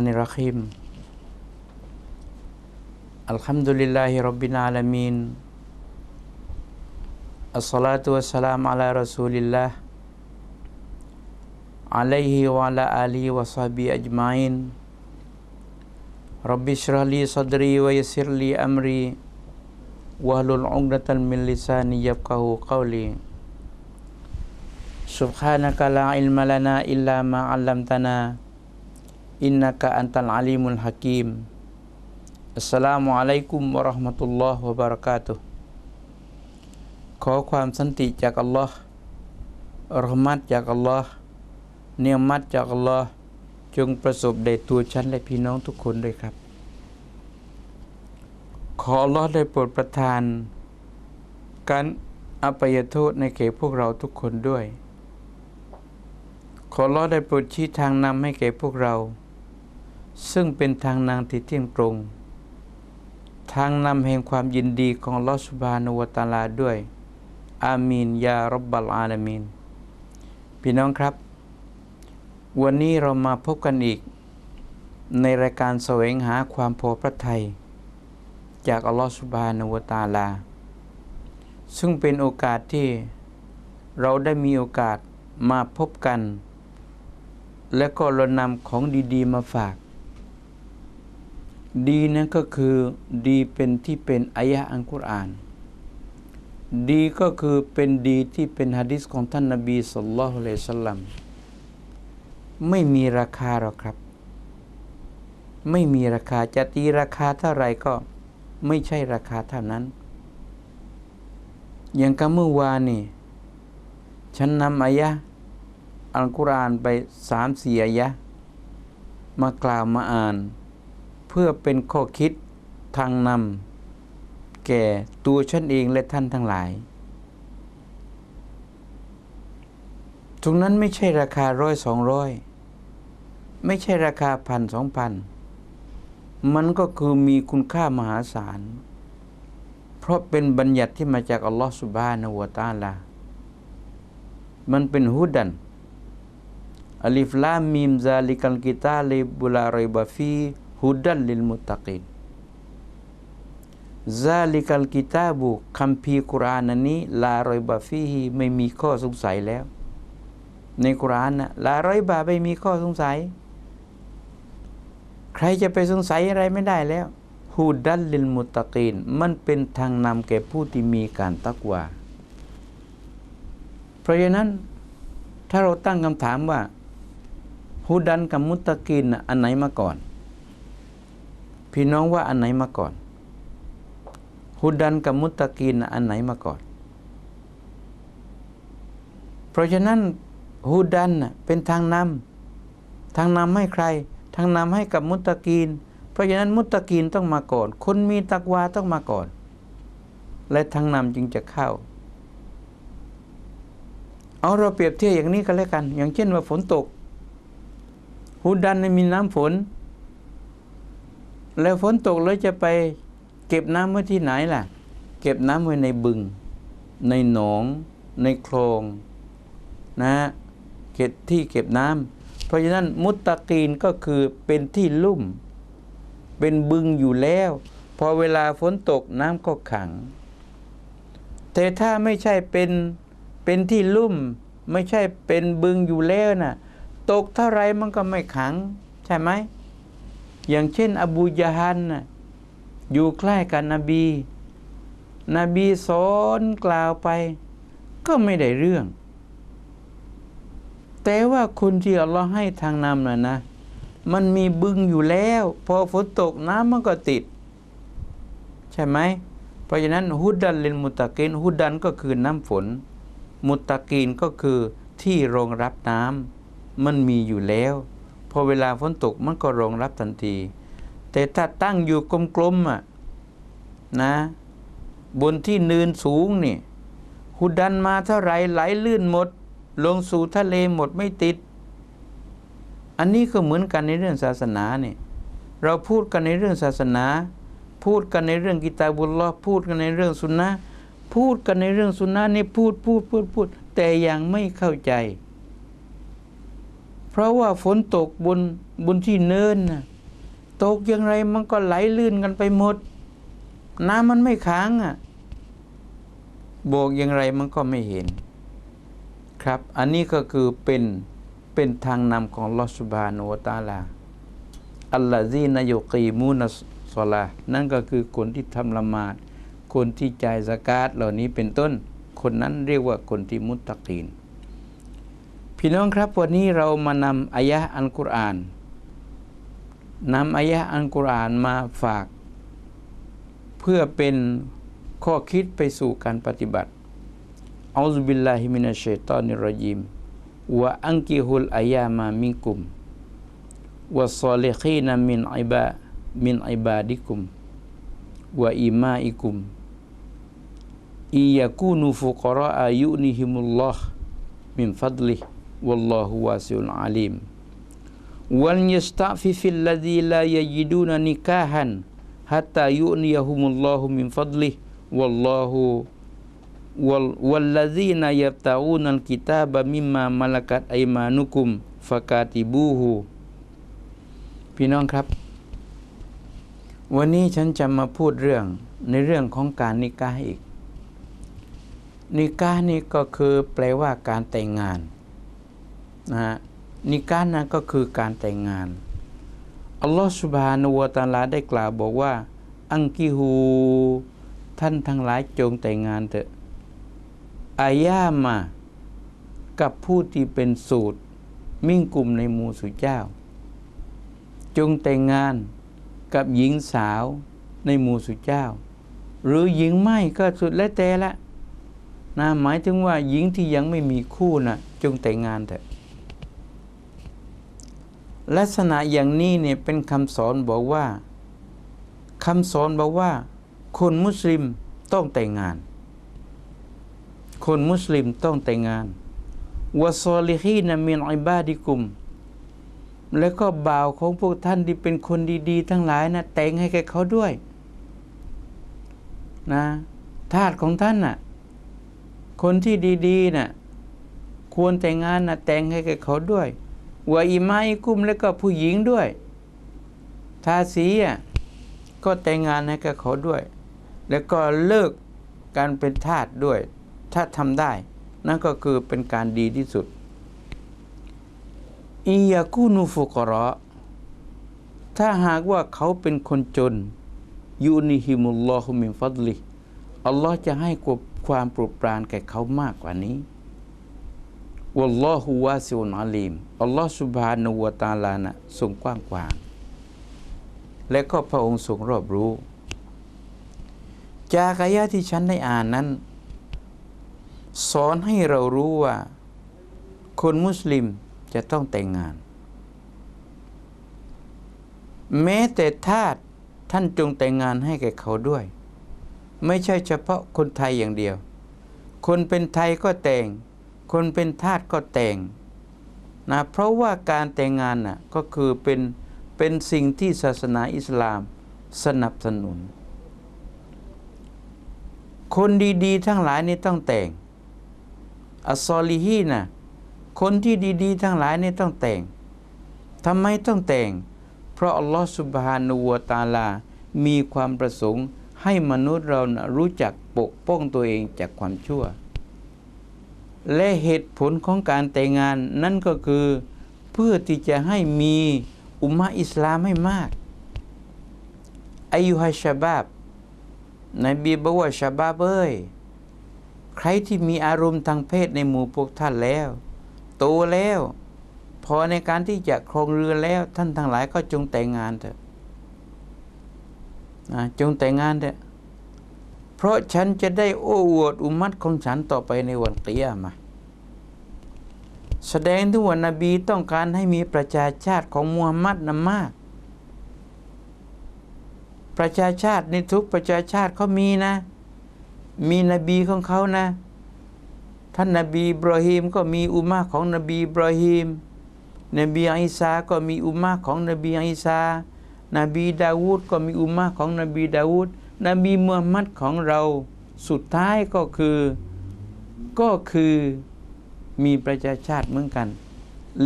الرحمن الرحيم. الحمد لله رب العالمين. الصلاة والسلام على رسول الله عليه وعلى آله وصحبه أجمعين. رب اشرح لي صدري ويسر لي أمري. واحلل عقدة من لساني يفقه قولي. سبحانك لا علم لنا إلا ما علمتنا. อินนา innaka antal alimul hakim Assalamualaikum warahmatullahi wabarakatuh ขอความสันติจากอัลลอฮ์รหมัดจากอัลลอฮ์เนียมัดจากอัลลอฮ์จงประสบแด่ตัวฉันและพี่น้องทุกคนด้วยครับ ขออัลลอฮ์ได้โปรดประทาน การอภัยโทษในเขตพวกเราทุกคนด้วย ขออัลลอฮ์ได้โปรดชี้ทางนำให้แก่พวกเรา ซึ่งเป็นทางนางที่เที่ยงตรง ทางนำแห่งความยินดีของลอสุบานุวตาลาด้วย อามีนยารับบาลอาลามีนพี่น้องครับ วันนี้เรามาพบกันอีก ในรายการแสวงหาความพอพระทัยจากอัลลอฮ์สุบฮานวตาลา ซึ่งเป็นโอกาสที่เราได้มีโอกาสมาพบกัน และก็เรานำของดี ๆ มาฝาก ดีนั้นก็คือดีเป็นที่เป็นอายะอัลกุรอาน ดีก็คือเป็นดีที่เป็นฮะดิษของท่านนบีสุลต่านละฮ์อะสัลลัมไม่มีราคาหรอกครับ ไม่มีราคาจะตีราคาเท่าไหร่ก็ไม่ใช่ราคาเท่านั้น อย่างกับเมื่อวานนี่ฉันนำอายะอัลกุรอานไปสามสี่อายะมากล่าวมาอ่าน เพื่อเป็นข้อคิดทางนำแก่ตัวฉันเองและท่านทั้งหลาย ตรงนั้นไม่ใช่ราคาร้อยสองร้อยไม่ใช่ราคาพันสองพันมันก็คือมีคุณค่ามหาศาล เพราะเป็นบัญญัติที่มาจากอัลลอฮฺสุบานะวะตาลา มันเป็นฮุดันอัลิฟลามมีมซาลิกัลกิตาลิบุลารอยบาฟี ฮุดันลิลมุตตะกินซาลิกัลกิตาบุคัมภีร์กุรานอันนี้ ลารอยบาฟีฮีไม่มีข้อสงสัยแล้ว ในกุรานนะลารอยบาไม่มีข้อสงสัย ใครจะไปสงสัยอะไรไม่ได้แล้วฮูดันลิลมุตตะกีนมันเป็นทางนำแก่ผู้ที่มีการตักวาเพราะฉะนั้นถ้าเราตั้งคำถามว่าฮูดันกับมุตตะกีนอันไหนมาก่อน พี่น้องว่าอันไหนมาก่อนฮูดันกับมุตตะกีนอันไหนมาก่อน เพราะฉะนั้นฮูดันเป็นทางนำทางนำให้ใคร ทางนำให้กับมุตตะกีน เพราะฉะนั้นมุตตะกีนต้องมาก่อน คนมีตักวาต้องมาก่อน และทางนำจึงจะเข้า เอาเราเปรียบเทียบอย่างนี้ก็แล้วกัน อย่างเช่นว่าฝนตกฮูดันมีน้ำฝน แล้วฝนตกแล้วจะไปเก็บน้ำไว้ที่ไหนล่ะ เก็บน้ำไว้ในบึง ในหนอง ในคลองนะเก็บที่เก็บน้ำเพราะฉะนั้นมุตตะกีนก็คือเป็นที่ลุ่ม เป็นบึงอยู่แล้ว พอเวลาฝนตกน้ำก็ขัง แต่ถ้าไม่ใช่เป็นเป็นที่ลุ่ม ไม่ใช่เป็นบึงอยู่แล้วนะ่ะตกเท่าไรมันก็ไม่ขัง ใช่ไหม อย่างเช่น อบูยาฮันอยู่ใกล้กับนบี นบีสอนกล่าวไป ก็ไม่ได้เรื่อง แต่ว่าคนที่อัลลอฮ์ให้ทางนำน่ะนะ มันมีบึงอยู่แล้ว พอฝนตกน้ำมันก็ติด ใช่ไหม เพราะฉะนั้นฮุดดันเลนมุตตะกินฮุดดันก็คือน้ำฝน มุตตะกีนก็คือที่รองรับน้ำมันมีอยู่แล้ว พอเวลาฝนตกมันก็รองรับทันที แต่ถ้าตั้งอยู่กลมๆอะนะ บนที่เนินสูงนี่ฮุดดันมาเท่าไรไหลลื่นหมด ลงสู่ทะเลหมดไม่ติด อันนี้ก็เหมือนกันในเรื่องศาสนาเนี่ยเราพูดกันในเรื่องศาสนา พูดกันในเรื่องกิตาบุลลอพูดกันในเรื่องสุนนะพูดกันในเรื่องสุนนะนี่พูดพูดพูดพูด แต่ยังไม่เข้าใจ เพราะว่าฝนตกบนบนที่เนินนะตกอย่างไรมันก็ไหลลื่นกันไปหมด น้ำมันไม่ค้างอะโบกอย่างไรมันก็ไม่เห็น ครับ อันนี้ก็คือเป็นเป็นทางนำของลอสุบานุวตาลาอัลลอซีนายุกีมูนัสซอลานั่นก็คือคนที่ทำละหมาด คนที่จ่ายสกาดเหล่านี้เป็นต้น คนนั้นเรียกว่าคนที่มุตตะกีน พี่น้องครับวันนี้เรามานำอายะอัลกุรอานนำอายะอัลกุรอานมาฝาก เพื่อเป็นข้อคิดไปสู่การปฏิบัติอัลลอฮฺบิลลาฮิมินัชชัยตานิรรจีมวะอังกิฮุลอายามามินกุมวะซอลิฮีนมินอิบามินอิบาดิกุมวะอิมาอิกุมอิยากูนูฟุกราอายุนิฮิมุลลอฮ์มินฟัดลิฮ والله واسع عليم وليستعفف الذي لا يجدون نكاحا حتى يؤنيهم الله من فضله والله وال والذين يبتغون الكتاب مما ملكت أيمانكم فكاتبوه พี่น้องครับ วันนี้ฉันจะมาพูดเรื่องในเรื่องของการนิกาอีก นิกานี่ก็คือแปลว่าการแต่งงาน นะฮะนิกานั้นก็คือการแต่งงาน อัลลอฮฺสุบฮานาอูตาลาได้กล่าวบอกว่า อังกิฮูท่านทั้งหลายจงแต่งงานเถอะอายามากับผู้ที่เป็นสูตร มิ่งกลุ่มในมูสุเจ้า จงแต่งงานกับหญิงสาวในมูสุเจ้า หรือหญิงไม่ก็สุดแล้วแต่ละนะหมายถึงว่าหญิงที่ยังไม่มีคู่นะจงแต่งงานเถอะ ลักษณะอย่างนี้เนี่ยเป็นคำสอนบอกว่าคำสอนบอกว่า คนมุสลิมต้องแต่งงาน คนมุสลิมต้องแต่งงานวะซอลิฮีนมินอิบาดิกุม แล้วก็บ่าวของพวกท่านที่เป็นคนดี ๆ ทั้งหลายนะแต่งให้แกเขาด้วยนะทาสของท่านน่ะคนที่ดีๆน่ะควรแต่งงานนะแต่งให้แกเขาด้วย วาอิมาอิกุมแล้วก็ผู้หญิงด้วย ทาสีอะก็แต่งงานให้กับเขาด้วย แล้วก็เลิกการเป็นทาสด้วย ถ้าทำได้ นั่นก็คือเป็นการดีที่สุดอียากูนูฟุกรอถ้าหากว่าเขาเป็นคนจนยูนิฮิมุลลอฮุมินฟัดลิอัลลอฮ์จะให้ความโปรดปรานแก่เขามากกว่านี้ วัลลอฮุวาซิอุนอาลีม อัลลอฮ์สุบฮานะวตาลานะทรงกว้างขวาง และก็พระองค์ทรงรอบรู้ จากอายะที่ฉันได้อ่านนั้น สอนให้เรารู้ว่า คนมุสลิมจะต้องแต่งงาน แม้แต่ทาสท่านจงแต่งงานให้แก่เขาด้วย ไม่ใช่เฉพาะคนไทยอย่างเดียว คนเป็นไทยก็แต่ง คนเป็นทาสก็แต่งนะเพราะว่าการแต่งงานน่ะก็คือเป็นเป็นสิ่งที่ศาสนาอิสลามสนับสนุน คนดีๆ ทั้งหลายนี่ต้องแต่งอัสซอลีฮีนะคนที่ดีๆ ทั้งหลายนี่ต้องแต่งทำไมต้องแต่ง เพราะอัลลอฮฺสุบฮานูวตาลา มีความประสงค์ให้มนุษย์เรานะรู้จักปกป้องตัวเองจากความชั่ว และเหตุผลของการแต่งงานนั่นก็คือเพื่อที่จะให้มีอุมมะอิสลามให้มากอายุฮัชบาบนบีบอกว่าชาบาเอ้ยใครที่มีอารมณ์ทางเพศในหมู่พวกท่านแล้ว โตแล้ว พอในการที่จะครองเรือแล้วท่านทั้งหลายก็จงแต่งงานเถอะจงแต่งงานเถอะ เพราะฉันจะได้โอ้อวดอุมัตของฉันต่อไปในวันเกิยามาแสดงถึงว่านบีต้องการให้มีประชาชาติของมูฮัมมัดนมาก ประชาชาติในทุกประชาชาติเขามีนะ มีนบีของเขานะ ท่านนบีบรอฮิมก็มีอุมาของนบีบรอฮิมนบีอิสาก็มีอุมาของนบีอิสานบีดาวูดก็มีอุมาของนบีดาวูด นบีมุฮัมมัดของเราสุดท้ายก็คือก็คือมีประชาชาติเหมือนกัน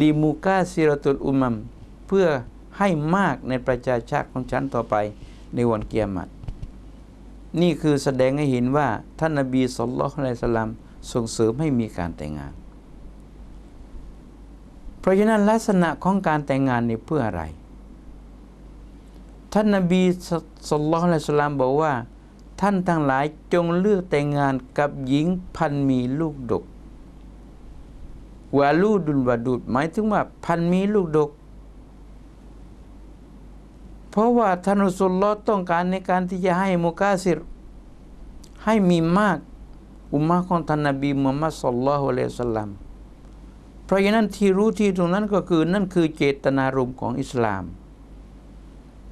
ลีมูกาซิรตุลอุมัม เพื่อให้มากในประชาชาติของฉันต่อไปในวันเกียรตินี่คือแสดงให้เห็นว่า ท่านนบีสุลต่านละสลัมส่งเสริมให้มีการแต่งงาน เพราะฉะนั้นลักษณะของการแต่งงานนี่เพื่ออะไร ท่านนบีสุลต่านละสลัมบอกว่า ท่านทั้งหลายจงเลือกแต่งงานกับหญิงพันมีลูกดกวาลูดุลวาดูดหมายถึงว่าพันมีลูกดก เพราะว่าท่านอุสุลลอฮ์ต้องการในการที่จะให้มุกาสิรให้มีมากอุมมะของท่านนบีมุฮัมมัดสุลลัลฮุอะลัยฮิวะสลลัมเพราะฉะนั้นที่รู้ที่ตรงนั้นก็คือนั่นคือเจตนารมณ์ของอิสลาม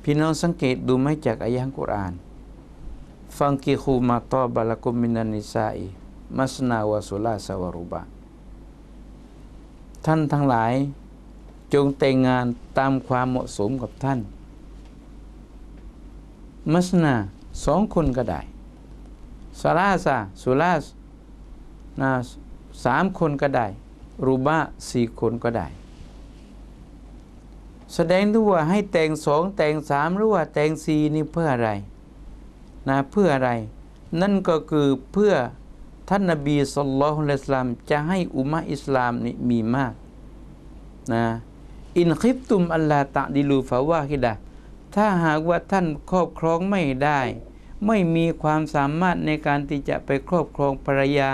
พี่น้องสังเกตดูไหมจากอายะห์กุรอาน ฟังกิคูมาตอบะลกุมมินันนิซาอีมัสนาวะสุลาสวารุบะ ท่านทั้งหลาย จงแต่งงานตามความเหมาะสมกับท่าน มัสนาสองคนก็ได้สลาซาสุลาสนะสามคนก็ได้ รูบะสี่คนก็ได้ แสดงด้วยว่าให้แต่งสองแต่งสามหรือว่าแต่งสี่นี่เพื่ออะไรนะเพื่ออะไร นั่นก็คือเพื่อท่านนบีสุลต่านละสลามจะให้อุมมะอิสลามนี่มีมากนะอินคลิปตุมอัลลาตะดิลูฟาวาฮิดะถ้าหากว่าท่านครอบครองไม่ได้ ไม่มีความสามารถในการที่จะไปครอบครองภรรยา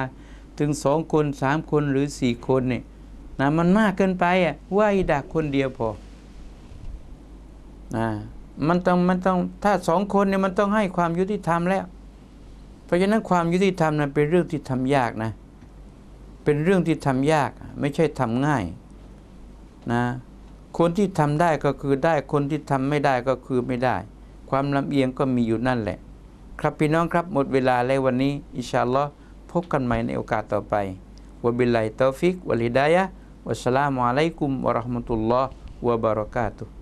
ถึงสองคนสามคนหรือสี่คนเนี่ยนะมันมากเกินไปอะว่าอิดะคนเดียวพอ นะมันต้องมันต้องถ้าสองคนเนี่ยมันต้องให้ความยุติธรรมแล้ว เพราะฉะนั้นความยุติธรรมนั้นเป็นเรื่องที่ทำยากนะ เป็นเรื่องที่ทำยากไม่ใช่ทำง่ายนะคนที่ทำได้ก็คือได้คนที่ทำไม่ได้ก็คือไม่ได้ ความลำเอียงก็มีอยู่นั่นแหละ ครับพี่น้องครับหมดเวลาแล้ววันนี้ อิชาอัลลอฮ์พบกันใหม่ในโอกาสต่อไปวบิลลาฮิตอฟิกวัลฮิดายะวัสสลามุอะลัยกุมวะราะห์มะตุลลอฮ์วะบะเราะกาตุฮ์